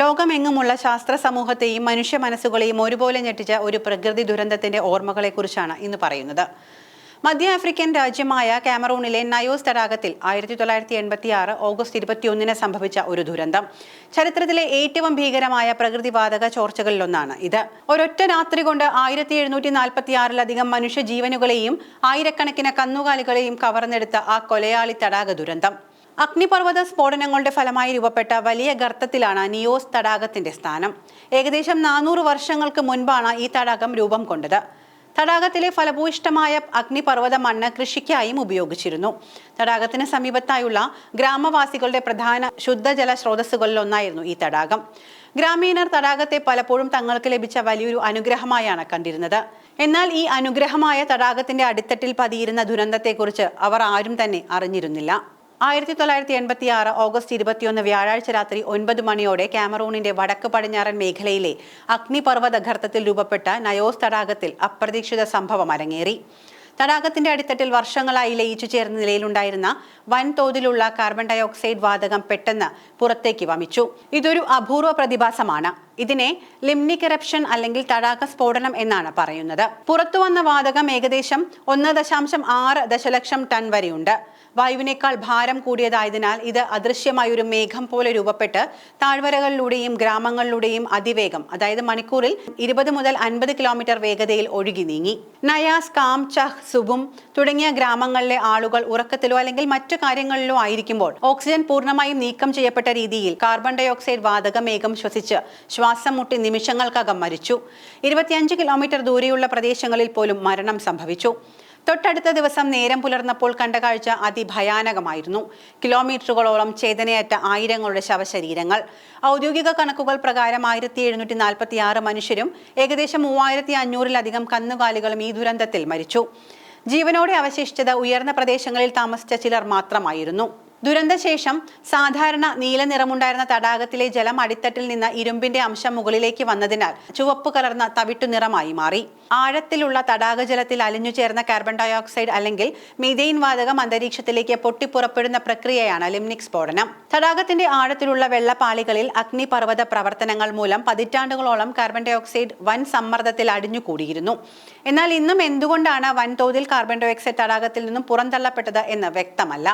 ലോകമെങ്ങുമുള്ള ശാസ്ത്ര സമൂഹത്തെയും മനുഷ്യ മനസ്സുകളെയും ഒരുപോലെ ഞെട്ടിച്ച ഒരു പ്രകൃതി ദുരന്തത്തിന്റെ ഓർമ്മകളെക്കുറിച്ചാണ് ഇന്ന് പറയുന്നത്. മധ്യ ആഫ്രിക്കൻ രാജ്യമായ കാമറൂണിലെ നയോസ് തടാകത്തിൽ ആയിരത്തി തൊള്ളായിരത്തി എൺപത്തി ആറ് ഓഗസ്റ്റ് ഇരുപത്തിയൊന്നിന് സംഭവിച്ച ഒരു ദുരന്തം. ചരിത്രത്തിലെ ഏറ്റവും ഭീകരമായ പ്രകൃതിവാതക ചോർച്ചകളിലൊന്നാണ് ഇത്. ഒരൊറ്റ രാത്രി കൊണ്ട് ആയിരത്തി എഴുന്നൂറ്റി നാൽപ്പത്തി ആറിലധികം മനുഷ്യ ജീവനുകളെയും ആയിരക്കണക്കിന് കന്നുകാലികളെയും കവർന്നെടുത്ത ആ കൊലയാളി തടാക ദുരന്തം. അഗ്നിപർവത സ്ഫോടനങ്ങളുടെ ഫലമായി രൂപപ്പെട്ട വലിയ ഗർത്തത്തിലാണ് നിയോസ് തടാകത്തിന്റെ സ്ഥാനം. ഏകദേശം നാനൂറ് വർഷങ്ങൾക്ക് മുൻപാണ് ഈ തടാകം രൂപം കൊണ്ടത്. തടാകത്തിലെ ഫലഭൂയിഷ്ടമായ അഗ്നിപർവത മണ്ണ് കൃഷിക്കായും ഉപയോഗിച്ചിരുന്നു. തടാകത്തിന് സമീപത്തായുള്ള ഗ്രാമവാസികളുടെ പ്രധാന ശുദ്ധജല സ്രോതസ്സുകളിലൊന്നായിരുന്നു ഈ തടാകം. ഗ്രാമീണർ തടാകത്തെ പലപ്പോഴും തങ്ങൾക്ക് ലഭിച്ച വലിയൊരു അനുഗ്രഹമായാണ് കണ്ടിരുന്നത്. എന്നാൽ ഈ അനുഗ്രഹമായ തടാകത്തിന്റെ അടിത്തട്ടിൽ പതിയിരുന്ന ദുരന്തത്തെക്കുറിച്ച് അവർ ആരും തന്നെ അറിഞ്ഞിരുന്നില്ല. ആയിരത്തി തൊള്ളായിരത്തി എൺപത്തി ആറ് ഓഗസ്റ്റ് ഇരുപത്തിയൊന്ന് വ്യാഴാഴ്ച രാത്രി ഒൻപത് മണിയോടെ കാമറൂണിന്റെ വടക്ക് പടിഞ്ഞാറൻ മേഖലയിലെ അഗ്നിപർവത ഘർത്തത്തിൽ രൂപപ്പെട്ട നയോസ് തടാകത്തിൽ അപ്രതീക്ഷിത സംഭവം അരങ്ങേറി. തടാകത്തിന്റെ അടിത്തട്ടിൽ വർഷങ്ങളായി ലയിച്ചു ചേർന്ന നിലയിലുണ്ടായിരുന്ന വൻതോതിലുള്ള കാർബൺ ഡയോക്സൈഡ് വാതകം പെട്ടെന്ന് പുറത്തേക്ക് വമിച്ചു. ഇതൊരു അപൂർവ പ്രതിഭാസമാണ്. ഇതിനെ ലിംനി കറപ്ഷൻ അല്ലെങ്കിൽ തടാക സ്ഫോടനം എന്നാണ് പറയുന്നത്. പുറത്തു വന്ന വാതകം ഏകദേശം ഒന്ന് ദശാംശം ആറ് ദശലക്ഷം ടൺ വരെയുണ്ട്. വായുവിനേക്കാൾ ഭാരം കൂടിയതായതിനാൽ ഇത് അദൃശ്യമായ ഒരു മേഘം പോലെ രൂപപ്പെട്ട് താഴ്വരകളിലൂടെയും ഗ്രാമങ്ങളിലൂടെയും അതിവേഗം അതായത് മണിക്കൂറിൽ ഇരുപത് മുതൽ അൻപത് കിലോമീറ്റർ വേഗതയിൽ ഒഴുകി നീങ്ങി. നയാസ് കാം ചഹ് സുബും തുടങ്ങിയ ഗ്രാമങ്ങളിലെ ആളുകൾ ഉറക്കത്തിലോ അല്ലെങ്കിൽ മറ്റു കാര്യങ്ങളിലോ ആയിരിക്കുമ്പോൾ ഓക്സിജൻ പൂർണമായും നീക്കം ചെയ്യപ്പെട്ട രീതിയിൽ കാർബൺ ഡയോക്സൈഡ് വാതകമേഘം ശ്വസിച്ച് ശ്വാസം മുട്ടി നിമിഷങ്ങൾക്കകം മരിച്ചു. ഇരുപത്തിയഞ്ച് കിലോമീറ്റർ ദൂരെയുള്ള പ്രദേശങ്ങളിൽ പോലും മരണം സംഭവിച്ചു. തൊട്ടടുത്ത ദിവസം നേരം പുലർന്നപ്പോൾ കണ്ട കാഴ്ച അതിഭയാനകമായിരുന്നു. കിലോമീറ്ററുകളോളം ചേതനയറ്റ ആയിരങ്ങളുടെ ശവശരീരങ്ങൾ. ഔദ്യോഗിക കണക്കുകൾ പ്രകാരം ആയിരത്തി എഴുന്നൂറ്റി നാൽപ്പത്തി ആറ് മനുഷ്യരും ഏകദേശം മൂവായിരത്തി അഞ്ഞൂറിലധികം കന്നുകാലികളും ഈ ദുരന്തത്തിൽ മരിച്ചു. ജീവനോടെ അവശേഷിച്ചത് ഉയർന്ന പ്രദേശങ്ങളിൽ താമസിച്ച ചിലർ മാത്രമായിരുന്നു. ദുരന്തശേഷം സാധാരണ നീല നിറമുണ്ടായിരുന്ന തടാകത്തിലെ ജലം അടിത്തട്ടിൽ നിന്ന് ഇരുമ്പിന്റെ അംശം മുകളിലേക്ക് വന്നതിനാൽ ചുവപ്പ് കലർന്ന തവിട്ടു നിറമായി മാറി. ആഴത്തിലുള്ള തടാക ജലത്തിൽ അലിഞ്ഞു ചേർന്ന കാർബൺ ഡയോക്സൈഡ് അല്ലെങ്കിൽ മീതെയിൻ വാതകം അന്തരീക്ഷത്തിലേക്ക് പൊട്ടിപ്പുറപ്പെടുന്ന പ്രക്രിയയാണ് ലിംനിക് സ്ഫോടനം. തടാകത്തിന്റെ ആഴത്തിലുള്ള വെള്ളപ്പാളികളിൽ അഗ്നിപർവത പ്രവർത്തനങ്ങൾ മൂലം പതിറ്റാണ്ടുകളോളം കാർബൺ ഡയോക്സൈഡ് വൻ സമ്മർദ്ദത്തിൽ അടിഞ്ഞുകൂടിയിരുന്നു. എന്നാൽ ഇന്നും എന്തുകൊണ്ടാണ് വൻതോതിൽ കാർബൺ ഡയോക്സൈഡ് തടാകത്തിൽ നിന്നും പുറന്തള്ളപ്പെട്ടത് എന്ന് വ്യക്തമല്ല.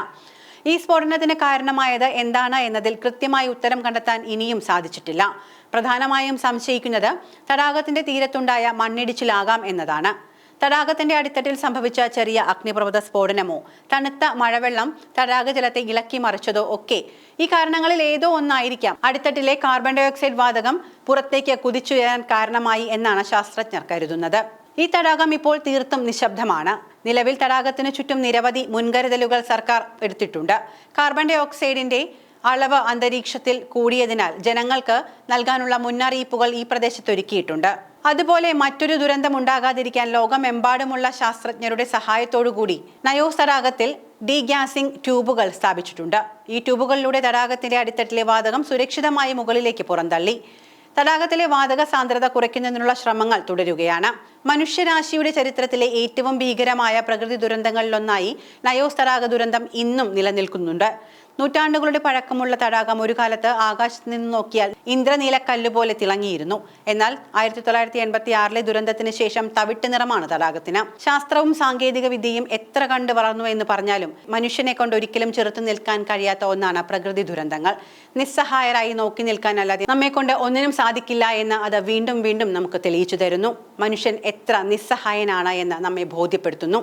ഈ സ്ഫോടനത്തിന് കാരണമായത് എന്താണ് എന്നതിൽ കൃത്യമായി ഉത്തരം കണ്ടെത്താൻ ഇനിയും സാധിച്ചിട്ടില്ല. പ്രധാനമായും സംശയിക്കുന്നത് തടാകത്തിന്റെ തീരത്തുണ്ടായ മണ്ണിടിച്ചിലാകാം എന്നതാണ്. തടാകത്തിന്റെ അടിത്തട്ടിൽ സംഭവിച്ച ചെറിയ അഗ്നിപർവത സ്ഫോടനമോ തണുത്ത മഴവെള്ളം തടാകജലത്തെ ഇളക്കി മറിച്ചതോ ഒക്കെ ഈ കാരണങ്ങളിൽ ഏതോ ഒന്നായിരിക്കാം. അടിത്തട്ടിലെ കാർബൺ ഡയോക്സൈഡ് വാതകം പുറത്തേക്ക് കുതിച്ചുയരാൻ കാരണമായി എന്നാണ് ശാസ്ത്രജ്ഞർ കരുതുന്നത്. ഈ തടാകം ഇപ്പോൾ തീർത്തും നിശബ്ദമാണ്. നിലവിൽ തടാകത്തിന് ചുറ്റും നിരവധി മുൻകരുതലുകൾ സർക്കാർ എടുത്തിട്ടുണ്ട്. കാർബൺ ഡൈ ഓക്സൈഡിന്റെ അളവ് അന്തരീക്ഷത്തിൽ കൂടിയതിനാൽ ജനങ്ങൾക്ക് നൽകാനുള്ള മുന്നറിയിപ്പുകൾ ഈ പ്രദേശത്ത് ഒരുക്കിയിട്ടുണ്ട്. അതുപോലെ മറ്റൊരു ദുരന്തം ഉണ്ടാകാതിരിക്കാൻ ലോകമെമ്പാടുമുള്ള ശാസ്ത്രജ്ഞരുടെ സഹായത്തോടുകൂടി നയോസ് തടാകത്തിൽ ഡി ഗ്യാസിംഗ് ട്യൂബുകൾ സ്ഥാപിച്ചിട്ടുണ്ട്. ഈ ട്യൂബുകളിലൂടെ തടാകത്തിന്റെ അടിത്തട്ടിലെ വാതകം സുരക്ഷിതമായി മുകളിലേക്ക് പുറന്തള്ളി. തടാകത്തിലെ വാതക സാന്ദ്രത കുറയ്ക്കുന്നതിനുള്ള ശ്രമങ്ങൾ തുടരുകയാണ്. മനുഷ്യരാശിയുടെ ചരിത്രത്തിലെ ഏറ്റവും ഭീകരമായ പ്രകൃതി ദുരന്തങ്ങളിലൊന്നായി നയോസ് തടാക ദുരന്തം ഇന്നും നിലനിൽക്കുന്നുണ്ട്. നൂറ്റാണ്ടുകളുടെ പഴക്കമുള്ള തടാകം ഒരു കാലത്ത് ആകാശത്ത് നിന്ന് നോക്കിയാൽ ഇന്ദ്രനീലക്കല്ല് പോലെ തിളങ്ങിയിരുന്നു. എന്നാൽ ആയിരത്തി തൊള്ളായിരത്തി എൺപത്തി ആറിലെ ദുരന്തത്തിന് ശേഷം തവിട്ട് നിറമാണ് തടാകത്തിന്. ശാസ്ത്രവും സാങ്കേതിക വിദ്യയും എത്ര കണ്ട് വളർന്നു എന്ന് പറഞ്ഞാലും മനുഷ്യനെ കൊണ്ട് ഒരിക്കലും ചെറുത്തു നിൽക്കാൻ കഴിയാത്ത ഒന്നാണ് പ്രകൃതി ദുരന്തങ്ങൾ. നിസ്സഹായരായി നോക്കി നിൽക്കാനല്ലാതെ നമ്മെ കൊണ്ട് ഒന്നിനും സാധിക്കില്ല എന്ന് അത് വീണ്ടും വീണ്ടും നമുക്ക് തെളിയിച്ചു തരുന്നു. മനുഷ്യൻ എത്ര നിസ്സഹായനാണ് എന്ന് നമ്മെ ബോധ്യപ്പെടുത്തുന്നു.